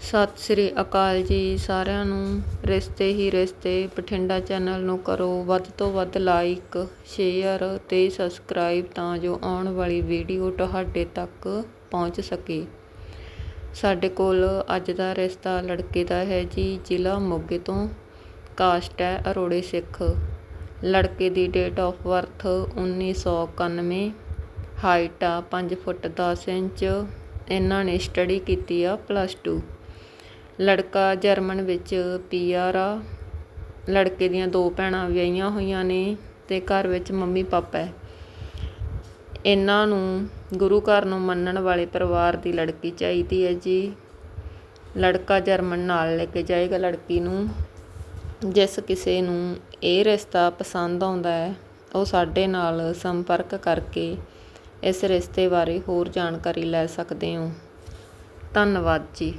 ਸਤਿ ਸ੍ਰੀ ਅਕਾਲ ਜੀ ਸਾਰਿਆਂ ਨੂੰ। ਰਿਸ਼ਤੇ ਹੀ ਰਿਸ਼ਤੇ, ਬਠਿੰਡਾ ਚੈਨਲ ਨੂੰ ਕਰੋ ਵੱਧ ਤੋਂ ਵੱਧ ਲਾਈਕ, ਸ਼ੇਅਰ ਤੇ ਸਬਸਕ੍ਰਾਈਬ ਤਾਂ ਜੋ ਆਉਣ ਵਾਲੀ ਵੀਡੀਓ ਤੁਹਾਡੇ ਤੱਕ ਪਹੁੰਚ ਸਕੇ। ਸਾਡੇ ਕੋਲ ਅੱਜ ਦਾ ਰਿਸ਼ਤਾ ਲੜਕੇ ਦਾ ਹੈ ਜੀ, ਜ਼ਿਲ੍ਹਾ ਮੋਗੇ ਤੋਂ ਕਾਸਟ ਹੈ ਅਰੋੜੇ ਸਿੱਖ। ਲੜਕੇ ਦੀ ਡੇਟ ਆਫ ਬਰਥ 1991 ਹਾਈਟ ਆ 5 ਫੁੱਟ 10 ਇੰਚ। ਇਹਨਾਂ ਨੇ ਸਟੱਡੀ ਕੀਤੀ ਆ ਪਲੱਸ 2 ਲੜਕਾ ਜਰਮਨ ਵਿੱਚ ਪੀਆਰ ਆ ਲੜਕੇ ਦੀਆਂ ਦੋ ਭੈਣਾਂ ਵਿਆਹੀਆਂ ਹੋਈਆਂ ਨੇ ਅਤੇ ਘਰ ਵਿੱਚ ਮੰਮੀ ਪਾਪਾ ਹੈ। ਇਹਨਾਂ ਨੂੰ ਗੁਰੂ ਘਰ ਨੂੰ ਮੰਨਣ ਵਾਲੇ ਪਰਿਵਾਰ ਦੀ ਲੜਕੀ ਚਾਹੀਦੀ ਹੈ ਜੀ। ਲੜਕਾ ਜਰਮਨ ਨਾਲ ਲੈ ਕੇ ਜਾਏਗਾ ਲੜਕੀ ਨੂੰ। ਜਿਸ ਕਿਸੇ ਨੂੰ ਇਹ ਰਿਸ਼ਤਾ ਪਸੰਦ ਆਉਂਦਾ ਹੈ, ਉਹ ਸਾਡੇ ਨਾਲ ਸੰਪਰਕ ਕਰਕੇ ਇਸ ਰਿਸ਼ਤੇ ਬਾਰੇ ਹੋਰ ਜਾਣਕਾਰੀ ਲੈ ਸਕਦੇ ਹੋ। ਧੰਨਵਾਦ ਜੀ।